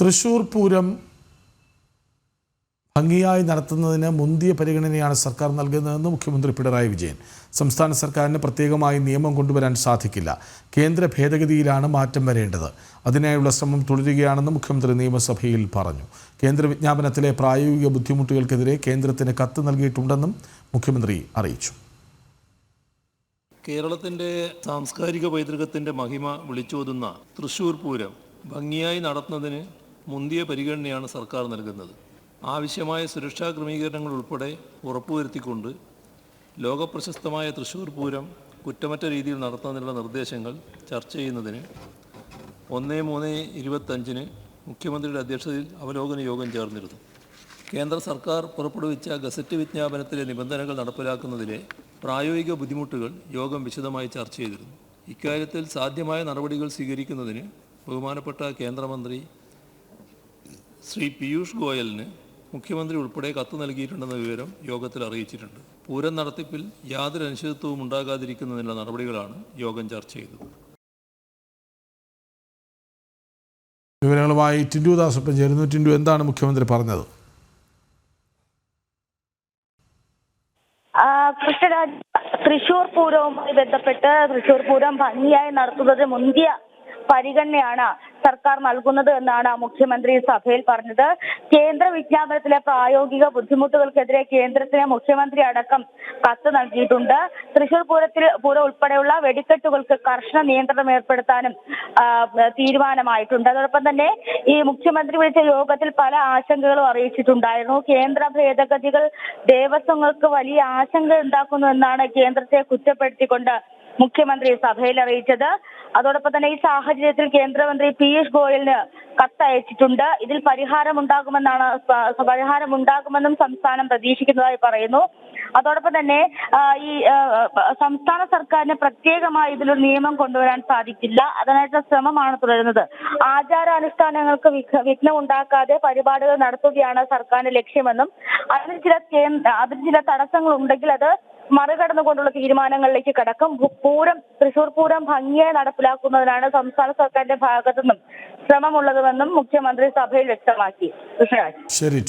തൃശൂർ പൂരം ഭംഗിയായി നടത്തുന്നതിന് മുന്തിയ പരിഗണനയാണ് സർക്കാർ നൽകുന്നതെന്ന് മുഖ്യമന്ത്രി പിണറായി വിജയൻ. സംസ്ഥാന സർക്കാരിന് പ്രത്യേകമായി നിയമം കൊണ്ടുവരാൻ സാധിക്കില്ല. കേന്ദ്ര ഭേദഗതിയിലാണ് മാറ്റം വരേണ്ടത്. അതിനായുള്ള ശ്രമം തുടരുകയാണെന്ന് മുഖ്യമന്ത്രി നിയമസഭയിൽ പറഞ്ഞു. കേന്ദ്ര വിജ്ഞാപനത്തിലെ പ്രായോഗിക ബുദ്ധിമുട്ടുകൾക്കെതിരെ കേന്ദ്രത്തിന് കത്ത് നൽകിയിട്ടുണ്ടെന്നും മുഖ്യമന്ത്രി അറിയിച്ചു. കേരളത്തിന്റെ സാംസ്കാരിക പൈതൃകത്തിന്റെ മഹിമ വിളിച്ചോതുന്ന തൃശ്ശൂർ പൂരം ഭംഗിയായി നടത്തുന്നതിന് മുന്തിയ പരിഗണനയാണ് സർക്കാർ നൽകുന്നത്. ആവശ്യമായ സുരക്ഷാ ക്രമീകരണങ്ങൾ ഉൾപ്പെടെ ഉറപ്പുവരുത്തിക്കൊണ്ട് ലോകപ്രശസ്തമായ തൃശ്ശൂർ പൂരം കുറ്റമറ്റ രീതിയിൽ നടത്തുന്നതിനുള്ള നിർദ്ദേശങ്ങൾ ചർച്ച ചെയ്യുന്നതിന് ഒന്ന് മൂന്ന് ഇരുപത്തഞ്ചിന് മുഖ്യമന്ത്രിയുടെ അധ്യക്ഷതയിൽ അവലോകന യോഗം ചേർന്നിരുന്നു. കേന്ദ്ര സർക്കാർ പുറപ്പെടുവിച്ച ഗസറ്റ് വിജ്ഞാപനത്തിലെ നിബന്ധനകൾ നടപ്പിലാക്കുന്നതിലെ പ്രായോഗിക ബുദ്ധിമുട്ടുകൾ യോഗം വിശദമായി ചർച്ച ചെയ്തിരുന്നു. ഇക്കാര്യത്തിൽ സാധ്യമായ നടപടികൾ സ്വീകരിക്കുന്നതിന് ബഹുമാനപ്പെട്ട കേന്ദ്രമന്ത്രി ശ്രീ പീയൂഷ് ഗോയലിന് മുഖ്യമന്ത്രി ഉൾപ്പെടെ കത്ത് നൽകിയിട്ടുണ്ടെന്ന വിവരം യോഗത്തിൽ അറിയിച്ചിട്ടുണ്ട്. പൂരം നടത്തിപ്പിൽ യാതൊരു അനിശ്ചിതത്വവും ഉണ്ടാകാതിരിക്കുന്നതിനുള്ള നടപടികളാണ് യോഗം ചർച്ച ചെയ്തത്. വിവരങ്ങളുമായി ടിൻഡു ദാസ് ഒപ്പം ചേരുന്നു. ടിൻഡു എന്താണ് മുഖ്യമന്ത്രി പറഞ്ഞത്? ആ, കൃഷ്ണരാജ് തൃശൂർ പൂരവുമായി ബന്ധപ്പെട്ട് തൃശൂർ പൂരം ഭംഗിയായി നടത്തുന്നത് മുന്തിയ പരിഗണനയാണ് സർക്കാർ നൽകുന്നത് എന്നാണ് മുഖ്യമന്ത്രി സഭയിൽ പറഞ്ഞത്. കേന്ദ്ര വിജ്ഞാപനത്തിലെ പ്രായോഗിക ബുദ്ധിമുട്ടുകൾക്കെതിരെ കേന്ദ്രത്തിന് മുഖ്യമന്ത്രി അടക്കം കത്ത് നൽകിയിട്ടുണ്ട്. തൃശൂർ പൂരത്തിൽ പൂരം ഉൾപ്പെടെയുള്ള വെടിക്കെട്ടുകൾക്ക് കർശന നിയന്ത്രണം ഏർപ്പെടുത്താനും തീരുമാനമായിട്ടുണ്ട്. അതോടൊപ്പം തന്നെ ഈ മുഖ്യമന്ത്രി വിളിച്ച യോഗത്തിൽ പല ആശങ്കകളും അറിയിച്ചിട്ടുണ്ടായിരുന്നു. കേന്ദ്ര ഭേദഗതികൾ ദേവസ്വങ്ങൾക്ക് വലിയ ആശങ്ക ഉണ്ടാക്കുന്നു എന്നാണ് കേന്ദ്രത്തെ കുറ്റപ്പെടുത്തിക്കൊണ്ട് മുഖ്യമന്ത്രി സഭയിൽ അറിയിച്ചത്. അതോടൊപ്പം തന്നെ ഈ സാഹചര്യത്തിൽ കേന്ദ്രമന്ത്രി പീയൂഷ് ഗോയലിന് കത്തയച്ചിട്ടുണ്ട്. ഇതിൽ പരിഹാരമുണ്ടാകുമെന്നാണ് പരിഹാരമുണ്ടാകുമെന്നും സംസ്ഥാനം പ്രതീക്ഷിക്കുന്നതായി പറയുന്നു. അതോടൊപ്പം തന്നെ ഈ സംസ്ഥാന സർക്കാരിന് പ്രത്യേകമായി ഇതിലൊരു നിയമം കൊണ്ടുവരാൻ സാധിക്കില്ല. അതിനായിട്ടുള്ള ശ്രമമാണ് തുടരുന്നത്. ആചാരാനുഷ്ഠാനങ്ങൾക്ക് വിഘ- വിഘ്നം ഉണ്ടാക്കാതെ പരിപാടികൾ നടത്തുകയാണ് സർക്കാരിന്റെ ലക്ഷ്യമെന്നും അതിന് ചില അതിന് ചില തടസ്സങ്ങൾ ഉണ്ടെങ്കിൽ അത് മറികടന്നുകൊണ്ടുള്ള തീരുമാനങ്ങളിലേക്ക് കടക്കും. പൂരം തൃശൂർ പൂരം ഭംഗിയായി നടപ്പിലാക്കുന്നതിനാണ് സംസ്ഥാന സർക്കാരിന്റെ ഭാഗത്തു നിന്നും ശ്രമമുള്ളതുമെന്നും മുഖ്യമന്ത്രി സഭയിൽ വ്യക്തമാക്കി. ശരി